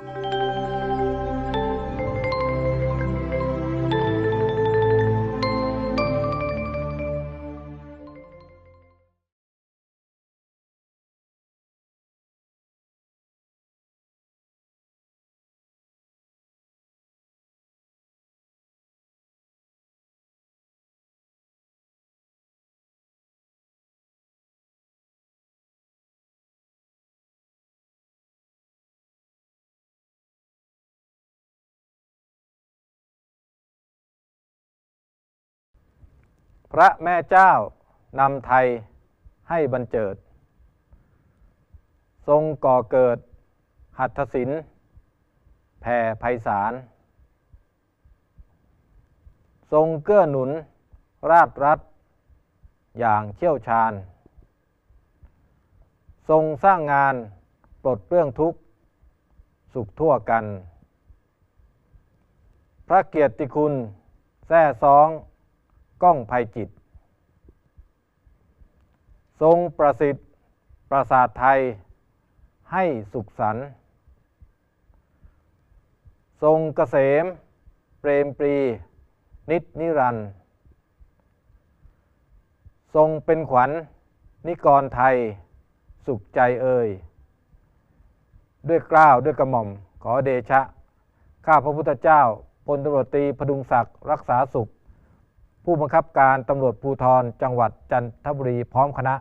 you พระแม่เจ้านำไทยให้บรรเจิด ทรงก่อเกิด หัตถศิลป์แผ่ไพศาล ทรงเกื้อหนุน ราชรัฐ อย่างเชี่ยวชาญ ทรงสร้างงานปลดเปลื้องทุกข์ สุขทั่วกัน พระเกียรติคุณแท้ซอง ก้องภัยจิตทรงประสิทธิ์ประสาทไทยให้สุขสันต์ทรงเกษม เปรมปรี นิจนิรันด์ทรงเป็นขวัญนิกรไทย สุขใจเอ่ยด้วยกล้าวด้วยกระหม่อมขอเดชะ ข้าพระพุทธเจ้าพลตำรวจตรีพดุงศักดิ์รักษาสุข ผู้บังคับการตำรวจภูธรจังหวัดจันทบุรีพร้อมคณะ